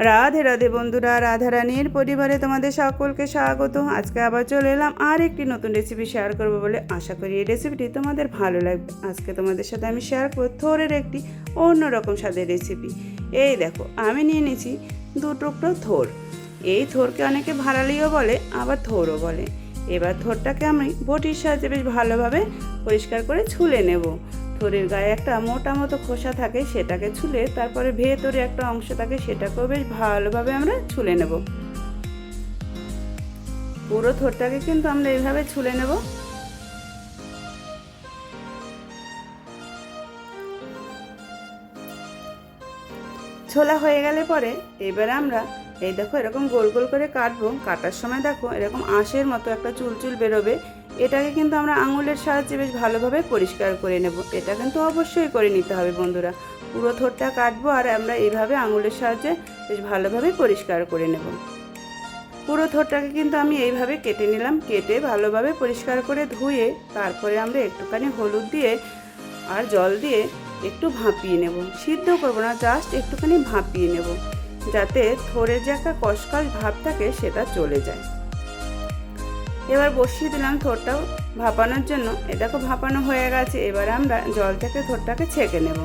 রাধে রাধে বন্ধুরা রাধারানীর পরিবারে তোমাদের সকলকে স্বাগত। আজকে আবার চলে এলাম আর একটি নতুন রেসিপি শেয়ার করব বলে আশা করি এই রেসিপিটি তোমাদের ভালো লাগবে। আজকে তোমাদের সাথে আমি শেয়ার করব থোরের একটি অন্যরকম স্বাদের রেসিপি এই দেখো, আমি নিয়ে নিয়েছি দু টুকরো থোর। এই থোরকে অনেকে ভাড়ালিও বলে, আবার থোরও বলে। এবার থোরটাকে আমি বটির সাহায্যে বেশ ভালোভাবে পরিষ্কার করে ছুলে নেব। থোরের গায়ে একটা মোটা মতো খোসা থাকে সেটাকে ছুলে তারপরে ভেতরে একটা অংশ থাকে সেটাকেও বেশ ভালোভাবে আমরা ছুলে নেব। পুরো থোরটাকে কিন্তু আমরা এইভাবে ছুলে নেব। ছোলা হয়ে গেলে পরে এবারে আমরা, এই দেখো এরকম গোল গোল করে কাটবো। কাটার সময় দেখো এরকম আঁশের মতো একটা চুলচুল বেরোবে। এটাকে কিন্তু আমরা আঙুলের সাহায্যে বেশ ভালোভাবে পরিষ্কার করে নেব। এটা কিন্তু অবশ্যই করে নিতে হবে বন্ধুরা। পুরো থোরটা কাটবো আর আমরা এইভাবে আঙুলের সাহায্যে বেশ ভালোভাবে পরিষ্কার করে নেব। পুরো থোরটাকে কিন্তু আমি এইভাবে কেটে নিলাম। কেটে ভালোভাবে পরিষ্কার করে ধুয়ে তারপরে আমরা একটুখানি হলুদ দিয়ে আর জল দিয়ে একটু ভাপিয়ে নেব। সিদ্ধ করব না জাস্ট একটুখানি ভাপিয়ে নেব। যাতে থোড়ের যে একটা কষকষ ভাব থাকে সেটা চলে যায়। এবার বসিয়ে দিলাম থোরটাও ভাপানোর জন্য। এ দেখো ভাপানো হয়ে গেছে। এবার আমরা জল থেকে থোরটাকে ছেঁকে নেব।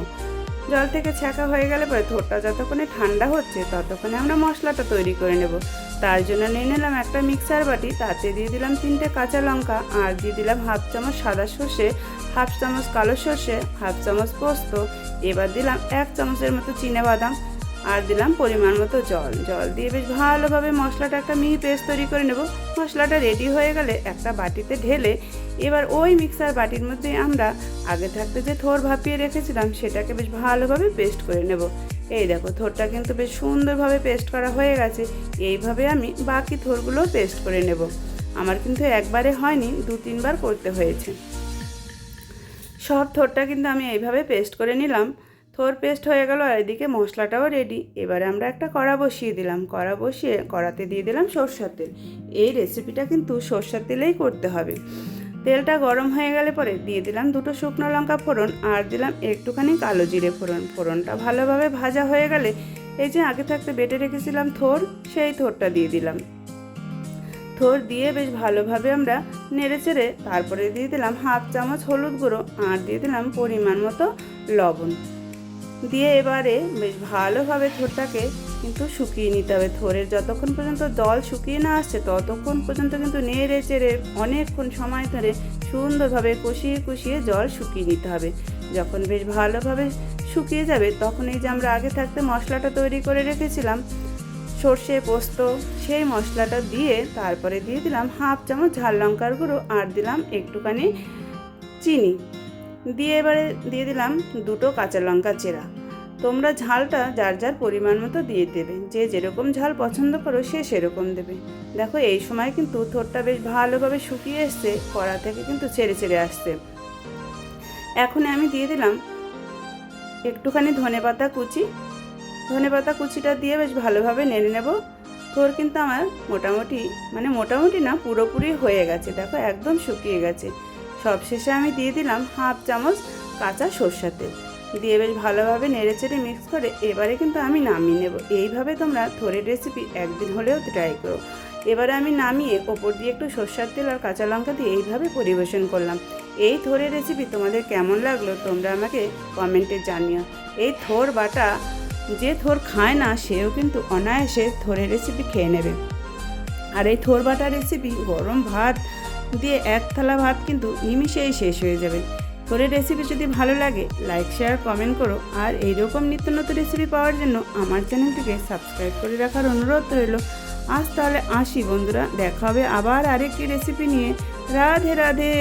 জল থেকে ছেঁকা হয়ে গেলে পরে থোরটা যতক্ষণে ঠান্ডা হচ্ছে ততক্ষণে আমরা মশলাটা তৈরি করে নেব। তার জন্য নিয়ে নিলাম একটা মিক্সার বাটি। তাতে দিয়ে দিলাম তিনটে কাঁচা লঙ্কা আর দিয়ে দিলাম হাফ চামচ সাদা সর্ষে, হাফ চামচ কালো সর্ষে, হাফ চামচ পোস্ত। এবার দিলাম এক চামচের মতো চিনে বাদাম। আর দিলাম পরিমাণ মতো জল। জল দিয়ে বেশ ভালোভাবে মশলাটা একটা মিহি পেস্ট তৈরি করে নেব। মশলাটা রেডি হয়ে গেলে একটা বাটিতে ঢেলে এবার ওই মিক্সার বাটির মধ্যে আমরা আগে থাকতে যে থোর ভাপিয়ে রেখেছিলাম, সেটাকে বেশ ভালোভাবে পেস্ট করে নেব। এই দেখো, থোরটা কিন্তু বেশ সুন্দরভাবে পেস্ট করা হয়ে গেছে। এইভাবে আমি বাকি থোরগুলো পেস্ট করে নেব। আমার কিন্তু একবারে হয়নি, দু তিনবার করতে হয়েছে। সব থোরটা কিন্তু আমি এইভাবে পেস্ট করে নিলাম। থোর পেস্ট হয়ে গেল আর এদিকে মশলাটাও রেডি এবারে আমরা একটা কড়া বসিয়ে দিলাম। কড়া বসিয়ে কড়াতে দিয়ে দিলাম সর্ষার তেল। এই রেসিপিটা কিন্তু সর্ষার তেলেই করতে হবে। তেলটা গরম হয়ে গেলে পরে দিয়ে দিলাম দুটো শুকনো লঙ্কা ফোড়ন আর দিলাম একটুখানি কালো জিরে ফোড়ন। ফোড়নটা ভালোভাবে ভাজা হয়ে গেলে এই যে আগে থাকতে বেটে রেখেছিলাম থোর, সেই থোরটা দিয়ে দিলাম। থোর দিয়ে বেশ ভালোভাবে আমরা নেড়ে চেড়ে তারপরে দিয়ে দিলাম হাফ চামচ হলুদ গুঁড়ো আর দিয়ে দিলাম পরিমাণ মতো লবণ। দিয়ে এবারে বেশ ভালোভাবে থোরটাকে কিন্তু শুকিয়ে নিতে হবে। থোরের যতক্ষণ পর্যন্ত জল শুকিয়ে না আসছে, ততক্ষণ পর্যন্ত কিন্তু নেড়ে চেড়ে অনেকক্ষণ সময় ধরে সুন্দরভাবে কষিয়ে কষিয়ে জল শুকিয়ে নিতে হবে। যখন বেশ ভালোভাবে শুকিয়ে যাবে, তখন এই যে আমরা আগে থাকতে মশলাটা তৈরি করে রেখেছিলাম, সর্ষে, পোস্ত, সেই মশলাটা দিয়ে তারপরে দিয়ে দিলাম হাফ চামচ ঝাল লঙ্কার গুঁড়ো আর দিলাম একটুখানি চিনি। দিয়ে এবারে দিয়ে দিলাম দুটো কাঁচা লঙ্কা চেরা। তোমরা ঝালটা যার যার পরিমাণ মতো দিয়ে দেবে। যে যেরকম ঝাল পছন্দ করো সে সেরকম দেবে। দেখো এই সময় কিন্তু থোরটা বেশ ভালোভাবে শুকিয়ে এসছে, কড়া থেকে কিন্তু ছেড়ে ছেড়ে আসছে। এখন আমি দিয়ে দিলাম একটুখানি ধনে পাতা কুচি। ধনে পাতা কুচিটা দিয়ে বেশ ভালোভাবে নেড়ে নেব। থোর কিন্তু আমার মোটামুটি মানে মোটামুটি না, পুরোপুরি হয়ে গেছে। দেখো একদম শুকিয়ে গেছে। সবশেষে আমি দিয়ে দিলাম হাফ চামচ কাঁচা সর্ষা তেল। দিয়ে বেশ ভালোভাবে নেড়ে চেড়ে মিক্স করে এবারে কিন্তু আমি নামিয়ে নেব। এইভাবে তোমরা থোরের রেসিপি একদিন হলেও ট্রাই করো। এবারে আমি নামিয়ে ওপর দিয়ে একটু সর্ষার তেল আর কাঁচা লঙ্কা দিয়ে এইভাবে পরিবেশন করলাম। এই থোরের রেসিপি তোমাদের কেমন লাগল তোমরা আমাকে কমেন্টে জানিও। এই থোর বাটা যে থোর খায় না, সেও কিন্তু অনায়াসে থোরের রেসিপি খেয়ে নেবে। আর এই থোর বাটা রেসিপি গরম ভাত দিয়ে এক থালা ভাত কিন্তু নিমিশেই শেষ হয়ে যাবে। করে রেসিপি যদি ভালো লাগে লাইক শেয়ার কমেন্ট করো। আর এইরকম নিত্য নতুন রেসিপি পাওয়ার জন্য আমার চ্যানেলটিকে সাবস্ক্রাইব করে রাখার অনুরোধ রইল। আজ তাহলে আসি বন্ধুরা, দেখা হবে আবার আরেকটি রেসিপি নিয়ে। রাধে রাধে।